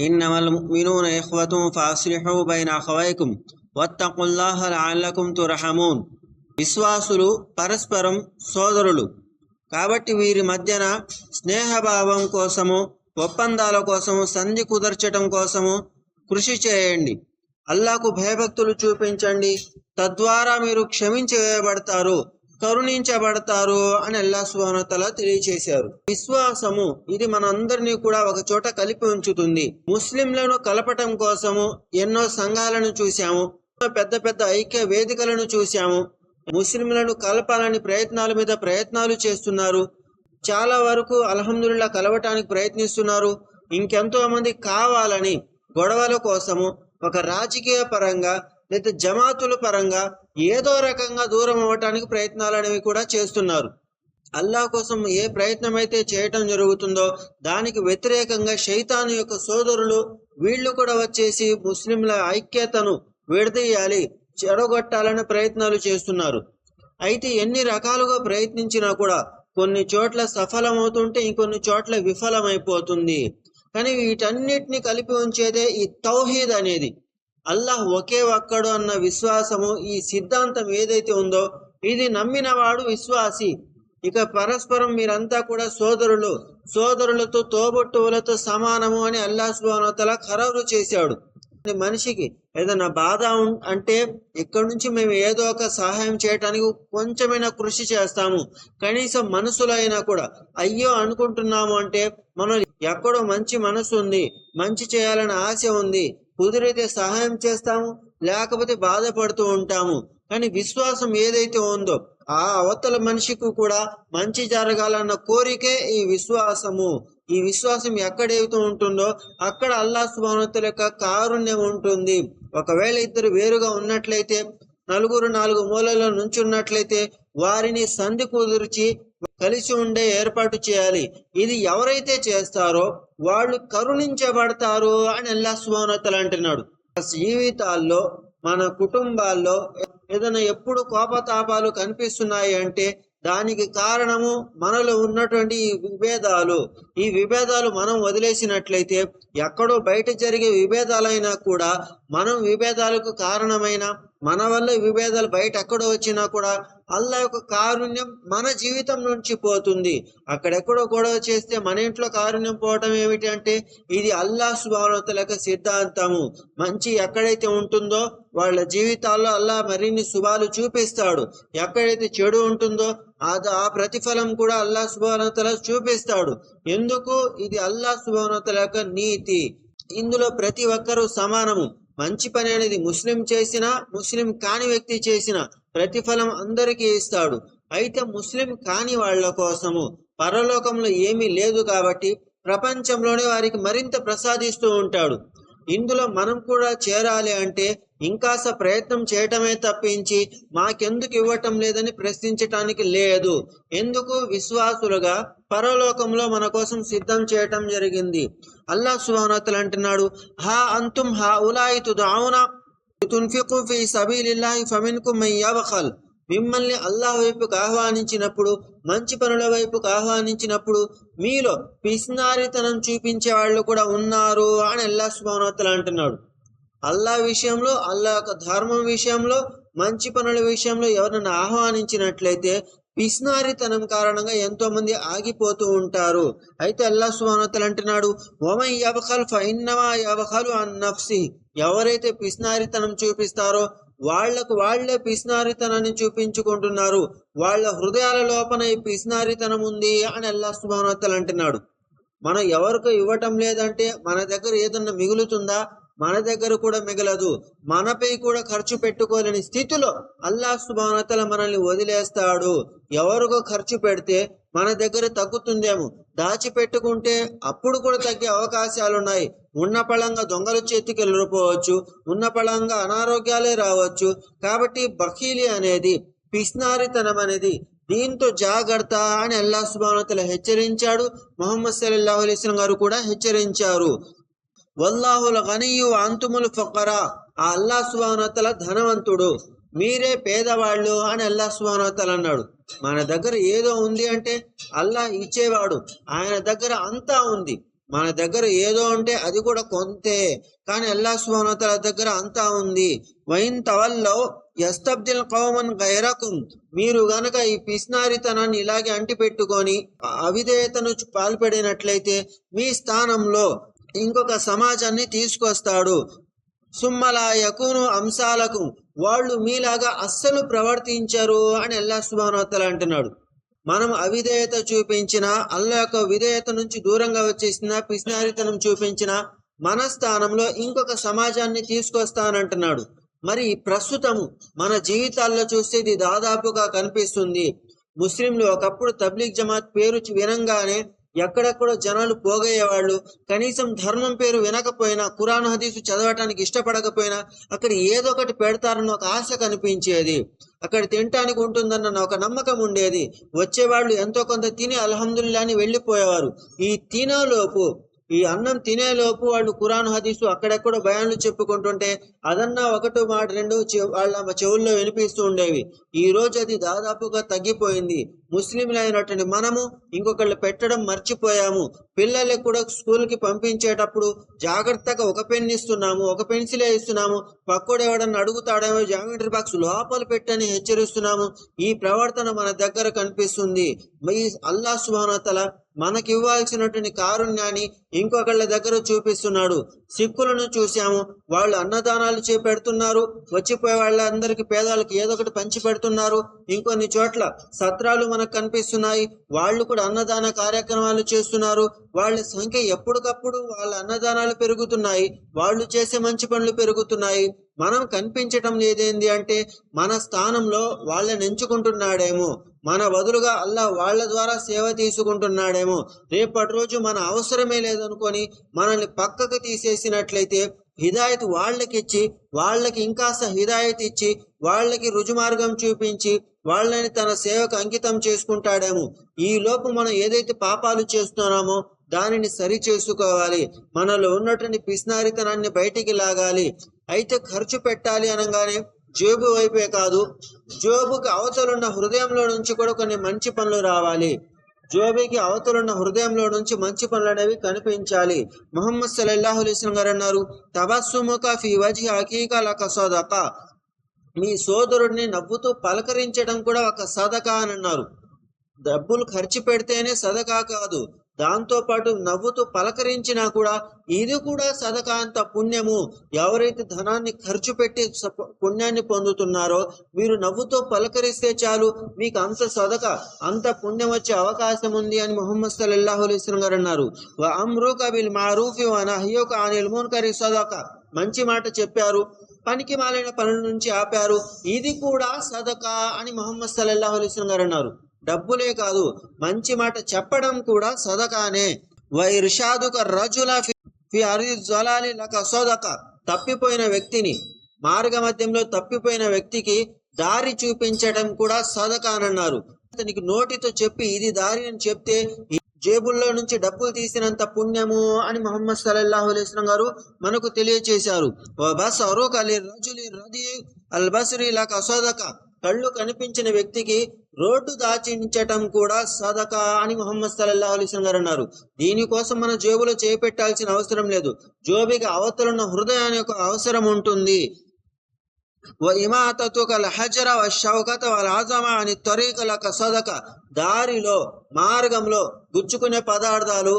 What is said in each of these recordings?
ఇన్నమల్ ముమినూన ఇఖ్వతుం بين బైన واتقوا الله لعلكم ترحمون. విశ్వాసులు పరస్పరం సోదరులు. కాబట్టి వీరి మధ్యన స్నేహభావం కోసము ఒప్పందాల కోసము సంధి కుదర్చటం కోసము కృషి చేయండి. అల్లాకు భయభక్తులు చూపించండి. తద్వారా మీరు క్షమించి వేయబడతారు కరుణించబడతారు అని అల్లా సుహానతల తెలియచేశారు. విశ్వాసము ఇది మనందరినీ కూడా ఒక చోట కలిపి ఉంచుతుంది. ముస్లింలను కలపటం కోసము ఎన్నో సంఘాలను చూశాము పెద్ద పెద్ద ఐక్య వేదికలను చూశాము. ముస్లింలను కలపాలని ప్రయత్నాల మీద ప్రయత్నాలు చేస్తున్నారు. చాలా వరకు అల్హమ్దుల్లా కలవటానికి ప్రయత్నిస్తున్నారు. ఇంకెంతో మంది కావాలని గొడవల కోసము ఒక రాజకీయ పరంగా లేదా జమాతుల పరంగా ఏదో రకంగా దూరం అవ్వటానికి ప్రయత్నాలు అనేవి కూడా చేస్తున్నారు. అల్లా కోసం ఏ ప్రయత్నం అయితే చేయటం జరుగుతుందో దానికి వ్యతిరేకంగా శైతాను యొక్క సోదరులు వీళ్ళు కూడా వచ్చేసి ముస్లింల ఐక్యతను విడదీయాలి చెడగొట్టాలనే ప్రయత్నాలు చేస్తున్నారు. అయితే ఎన్ని రకాలుగా ప్రయత్నించినా కూడా కొన్ని చోట్ల సఫలమవుతుంటే ఇంకొన్ని చోట్ల విఫలమైపోతుంది. కానీ వీటన్నిటిని కలిపి ఉంచేదే ఈ తౌహీద్ అనేది. అల్లాహ్ ఒకే ఒక్కడు అన్న విశ్వాసము ఈ సిద్ధాంతం ఏదైతే ఉందో ఇది నమ్మినవాడు విశ్వాసి. ఇక పరస్పరం మీరంతా కూడా సోదరులు సోదరులతో తోబుట్టువులతో సమానము అని అల్లాహ్ సుబానతల ఖరారు చేశాడు. మనిషికి ఏదైనా బాధ ఉం- అంటే ఇక్కడ నుంచి మేము ఏదో ఒక సహాయం చేయటానికి కొంచెమైనా కృషి చేస్తాము. కనీసం మనసులో అయినా కూడా అయ్యో అనుకుంటున్నాము అంటే మనం ఎక్కడో మంచి మనసు ఉంది మంచి చేయాలని ఆశ ఉంది కుదిరితే సహాయం చేస్తాము లేకపోతే బాధపడుతూ ఉంటాము. కానీ విశ్వాసం ఏదైతే ఉందో ఆ అవతల మనిషికి కూడా మంచి జరగాలన్న కోరికే ఈ విశ్వాసము. ఈ విశ్వాసం ఎక్కడైతే ఉంటుందో అక్కడ అల్లా సుభానతుల యొక్క కారుణ్యం ఉంటుంది. ఒకవేళ ఇద్దరు వేరుగా ఉన్నట్లయితే నలుగురు నాలుగు మూలలో నుంచున్నట్లయితే వారిని సంధి కుదిర్చి కలిసి ఉండే ఏర్పాటు చేయాలి. ఇది ఎవరైతే చేస్తారో వాళ్ళు కరుణించబడతారు అని అల్లా సుభానతలు అంటున్నాడు. జీవితాల్లో మన కుటుంబాల్లో ఏదైనా ఎప్పుడు కోపతాపాలు కనిపిస్తున్నాయి అంటే దానికి కారణము మనలో ఉన్నటువంటి ఈ విభేదాలు. ఈ విభేదాలు మనం వదిలేసినట్లయితే ఎక్కడో బయట జరిగే విభేదాలైనా కూడా మనం విభేదాలకు కారణమైన మన వల్ల విభేదాలు బయట ఎక్కడో వచ్చినా కూడా అల్లా యొక్క కారుణ్యం మన జీవితం నుంచి పోతుంది. అక్కడెక్కడో గొడవ చేస్తే మన ఇంట్లో కారుణ్యం పోవటం ఏమిటి అంటే ఇది అల్లా సుభావతల యొక్క సిద్ధాంతము. మంచి ఎక్కడైతే ఉంటుందో వాళ్ళ జీవితాల్లో అల్లా మరిన్ని శుభాలు చూపిస్తాడు. ఎక్కడైతే చెడు ఉంటుందో అది ఆ ప్రతిఫలం కూడా అల్లా సుభానతల చూపిస్తాడు. ఎందుకు? ఇది అల్లా సుభానతల యొక్క నీతి. ఇందులో ప్రతి ఒక్కరూ సమానము. మంచి పని అనేది ముస్లిం చేసినా ముస్లిం కాని వ్యక్తి చేసిన ప్రతిఫలం అందరికీ ఇస్తాడు. అయితే ముస్లిం కాని వాళ్ళ కోసము పరలోకంలో ఏమీ లేదు కాబట్టి ప్రపంచంలోనే వారికి మరింత ప్రసాదిస్తూ ఉంటాడు. ఇందులో మనం కూడా చేరాలి అంటే ఇంకాస ప్రయత్నం చేయటమే తప్పించి మాకెందుకు ఇవ్వటం లేదని ప్రశ్నించటానికి లేదు. ఎందుకు? విశ్వాసులుగా పరలోకంలో మన కోసం సిద్ధం చేయటం జరిగింది. అల్లా సుబానతలు అంటున్నాడు హా అంతుం హా ఉలాయి తుదావునా తున్ఫికు ఫీ సబీలిల్లాహి ఫమిన్కుం మై యబ్ఖల్. మిమ్మల్ని అల్లాహ్ వైపుకు ఆహ్వానించినప్పుడు మంచి పనుల వైపుకు ఆహ్వానించినప్పుడు మీలో పిస్నారితనం చూపించే వాళ్ళు కూడా ఉన్నారు అని అల్లా సుభానోత్తలు అంటున్నాడు. అల్లా విషయంలో అల్లా యొక్క ధర్మం విషయంలో మంచి పనుల విషయంలో ఎవరినైనా ఆహ్వానించినట్లయితే పిస్నారితనం కారణంగా ఎంతో మంది ఆగిపోతూ ఉంటారు. అయితే అల్లా సుబానోత్తలు అంటున్నాడు ఒమై యబఖల్ ఫైన్నమా యబఖలు అన్ నఫ్సి ఎవరైతే పిస్నారితనం చూపిస్తారో వాళ్ళకు వాళ్ళే పిసినారితనాన్ని చూపించుకుంటున్నారు. వాళ్ళ హృదయాల లోపన ఈ పిసినారితనం ఉంది అని అల్లా సుబానోత్తలు అంటున్నాడు. మనం ఎవరికి ఇవ్వటం లేదంటే మన దగ్గర ఏదన్నా మిగులుతుందా? మన దగ్గర కూడా మిగలదు. మనపై కూడా ఖర్చు పెట్టుకోలేని స్థితిలో అల్లా సుబానతల మనల్ని వదిలేస్తాడు. ఎవరికో ఖర్చు పెడితే మన దగ్గర తగ్గుతుందేమో. దాచిపెట్టుకుంటే అప్పుడు కూడా తగ్గే అవకాశాలు ఉన్నాయి ఉన్న పళంగా దొంగలు చేతికి వెళ్ళిపోవచ్చు. ఉన్న పళంగా అనారోగ్యాలే రావచ్చు. కాబట్టి బకీలి అనేది పిస్నారితనం అనేది దీంతో జాగ్రత్త అని అల్లా సుబానతల హెచ్చరించాడు. మొహమ్మద్ సల్లల్లాహు అలైస్లం గారు కూడా హెచ్చరించారు. వల్లాహుల గనియు అంతుములు ఫకరా. ఆ అల్లా సుబానతల ధనవంతుడు. మీరే పేదవాళ్ళు అని అల్లా సుబానతల అన్నాడు. మన దగ్గర ఏదో ఉంది అంటే అల్లా ఇచ్చేవాడు. ఆయన దగ్గర అంతా ఉంది. మన దగ్గర ఏదో ఉంటే అది కూడా కొంతే. కానీ అల్లా సుహానతల దగ్గర అంతా ఉంది. వైన్ తవల్లో ఎస్తబ్దిల్ కౌమన్ గైరకుం. మీరు గనక ఈ పిస్నారితనాన్ని ఇలాగే అంటిపెట్టుకొని అవిధేయతను పాల్పడినట్లయితే మీ స్థానంలో ఇంకొక సమాజాన్ని తీసుకొస్తాడు. సుమ్మలా యకును అంశాలకు వాళ్ళు మీలాగా అస్సలు ప్రవర్తించరు అని అల్లా సుభానోత్తలు అంటున్నాడు. మనం అవిధేయత చూపించిన అల్లా యొక్క విధేయత నుంచి దూరంగా వచ్చేసిన పిసినారితనం చూపించిన మన స్థానంలో ఇంకొక సమాజాన్ని తీసుకొస్తానంటున్నాడు. మరి ప్రస్తుతము మన జీవితాల్లో చూస్తే ఇది దాదాపుగా కనిపిస్తుంది. ముస్లింలు ఒకప్పుడు తబ్లీగ్ జమాత్ పేరు వినంగానే ఎక్కడెక్కడో జనాలు పోగయ్యేవాళ్ళు. కనీసం ధర్మం పేరు వినకపోయినా కురాన్ హదీసు చదవటానికి ఇష్టపడకపోయినా అక్కడ ఏదో ఒకటి పెడతారన్న ఒక ఆశ కనిపించేది. అక్కడ తినటానికి ఉంటుందన్న ఒక నమ్మకం ఉండేది. వచ్చేవాళ్ళు ఎంతో కొంత తిని అల్హమ్దుల్లా అని వెళ్ళిపోయేవారు. ఈ తినలోపు ఈ అన్నం తినేలోపు వాళ్ళు కురాన్ హదీసు అక్కడెక్కడ భయాలు చెప్పుకుంటుంటే అదన్నా ఒకటో మాట రెండు వాళ్ళ చెవుల్లో వినిపిస్తూ ఉండేవి. ఈ రోజు అది దాదాపుగా తగ్గిపోయింది. ముస్లింలైనటువంటి మనము ఇంకొకళ్ళు పెట్టడం మర్చిపోయాము. పిల్లలకు కూడా స్కూల్కి పంపించేటప్పుడు జాగ్రత్తగా ఒక పెన్ ఇస్తున్నాము ఒక పెన్సిలే ఇస్తున్నాము. పక్కడు ఎవడన్నా అడుగుతాడేమో జామెట్రీ బాక్స్ లోపల పెట్టని హెచ్చరిస్తున్నాము. ఈ ప్రవర్తన మన దగ్గర కనిపిస్తుంది. ఈ అల్లా సుభానతల మనకి ఇవ్వాల్సినటువంటి కారుణ్యాన్ని ఇంకొకళ్ళ దగ్గర చూపిస్తున్నాడు. సిక్కులను చూశాము. వాళ్ళు అన్నదానాలు చేపెడుతున్నారు. వచ్చిపోయే వాళ్ళందరికీ పేదలకు ఏదో ఒకటి పంచి పెడుతున్నారు. ఇంకొన్ని చోట్ల సత్రాలు మనకు కనిపిస్తున్నాయి. వాళ్ళు కూడా అన్నదాన కార్యక్రమాలు చేస్తున్నారు. వాళ్ళ సంఖ్య ఎప్పటికప్పుడు వాళ్ళ అన్నదానాలు పెరుగుతున్నాయి. వాళ్ళు చేసే మంచి పనులు పెరుగుతున్నాయి. మనం కనిపించటం లేదేంది అంటే మన స్థానంలో వాళ్ళని ఎంచుకుంటున్నాడేమో. మన బదులుగా అల్లా వాళ్ళ ద్వారా సేవ తీసుకుంటున్నాడేమో. రేపటి రోజు మన అవసరమే లేదనుకొని మనల్ని పక్కకు తీసేసినట్లయితే హిదాయత్ వాళ్ళకి ఇచ్చి వాళ్ళకి ఇంకాస్త హిదాయత్ ఇచ్చి వాళ్ళకి రుజుమార్గం చూపించి వాళ్ళని తన సేవకు అంకితం చేసుకుంటాడేమో. ఈ లోపు మనం ఏదైతే పాపాలు చేస్తున్నామో దానిని సరి చేసుకోవాలి. మనలో ఉన్నటువంటి పిస్నారితనాన్ని బయటికి లాగాలి. అయితే ఖర్చు పెట్టాలి అనగానే జేబు వైపే కాదు జోబుకి అవతలున్న హృదయంలో నుంచి కూడా కొన్ని మంచి పనులు రావాలి. జోబికి అవతలున్న హృదయంలో నుంచి మంచి పనులు అనేవి కనిపించాలి. మొహమ్మద్ సల్లల్లాహు గారు అన్నారు తబస్సుముక ఫీ వజి హకీక లక సోదక. మీ సోదరుడిని నవ్వుతూ పలకరించడం కూడా ఒక సదకా అని అన్నారు. డబ్బులు ఖర్చు పెడితేనే సదకా కాదు దాంతో పాటు నవ్వుతూ పలకరించినా కూడా ఇది కూడా సదకా అంత పుణ్యము. ఎవరైతే ధనాన్ని ఖర్చు పెట్టి పుణ్యాన్ని పొందుతున్నారో మీరు నవ్వుతో పలకరిస్తే చాలు మీకు అంత సదక అంత పుణ్యం వచ్చే అవకాశం ఉంది అని మొహమ్మద్ సల్లల్లాహు అలైస్లం గారు అన్నారు. "వ బిల్ మారూఫి వ నహ్యుక అనిల్ మున్కరి సదక. మంచి మాట చెప్పారు పనికి మాలిన పనుల నుంచి ఆపారు. ఇది కూడా సదకా అని మొహమ్మద్ సల్లల్లాహు అలైస్లం గారు అన్నారు. డబ్బులే కాదు మంచి మాట చెప్పడం కూడా సదకానే. వైర్షాదుక రజుల ఫి- అరి జ్వలాలి లక సోదక. తప్పిపోయిన వ్యక్తిని మార్గ మధ్యంలో తప్పిపోయిన వ్యక్తికి దారి చూపించడం కూడా సదకానన్నారు. అతనికి నోటితో చెప్పి ఇది దారి అని చెప్తే ఈ జేబుల్లో నుంచి డబ్బులు తీసినంత పుణ్యము అని మొహమ్మద్ సల్లల్లాహు అలైస్లం గారు మనకు తెలియచేశారు. బస్ అరూక్ రజులి రది అల్ బస్రి లక సోదక. కళ్ళు కనిపించిన వ్యక్తికి రోడ్డు దాచించటం కూడా సదక అని ముహమ్మద్ సల్లల్లాహు అలీస్లం గారు అన్నారు. దీనికోసం మన జేబులో చేపెట్టాల్సిన అవసరం లేదు. జోబికి అవతలున్న హృదయాన్ని యొక్క అవసరం ఉంటుంది. ఇమాతతుక హజర షౌకత ఆజమ అని తరీకలక సదక దారిలో మార్గంలో గుచ్చుకునే పదార్థాలు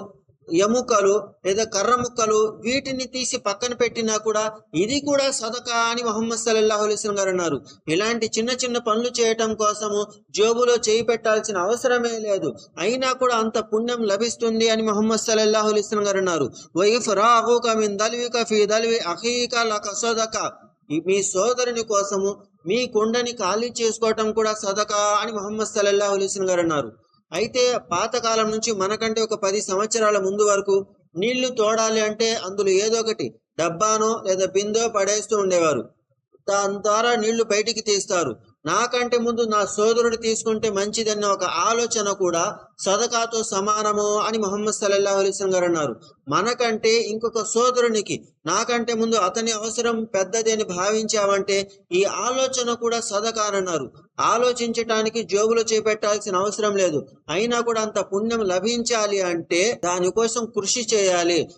ఎముకలు లేదా కర్ర ముక్కలు వీటిని తీసి పక్కన పెట్టినా కూడా ఇది కూడా సదకా అని మొహమ్మద్ సల్లల్లాహు గారు అన్నారు. ఇలాంటి చిన్న చిన్న పనులు చేయటం కోసము జోబులో చేయి పెట్టాల్సిన అవసరమే లేదు. అయినా కూడా అంత పుణ్యం లభిస్తుంది అని మొహమ్మద్ సల్లల్లాహు గారు అన్నారు. వైఫ్ రాహుక మిన్ దల్విక ఫీ దల్వి అహీక లక సదక. మీ సోదరుని కోసము మీ కుండని ఖాళీ చేసుకోవటం కూడా సదకా అని మొహమ్మద్ సల్లల్లాహు అలైహి గారు అన్నారు. అయితే పాతకాలం నుంచి మనకంటే ఒక పది సంవత్సరాల ముందు వరకు నీళ్ళు తోడాలి అంటే అందులో ఏదో ఒకటి డబ్బానో లేదా బిందో పడేస్తూ ఉండేవారు. దాని ద్వారా నీళ్ళు బయటికి తీస్తారు. నాకంటే ముందు నా సోదరుడు తీసుకుంటే మంచిదన్న ఒక ఆలోచన కూడా సదకాతో సమానము అని మొహమ్మద్ సల్లల్లాహు అలీస్లం గారు అన్నారు. మనకంటే ఇంకొక సోదరునికి నాకంటే ముందు అతని అవసరం పెద్దది అని భావించావంటే ఈ ఆలోచన కూడా సదకా అన్నారు. ఆలోచించటానికి జోబులో చేపెట్టాల్సిన అవసరం లేదు. అయినా కూడా అంత పుణ్యం లభించాలి అంటే దానికోసం కృషి చేయాలి.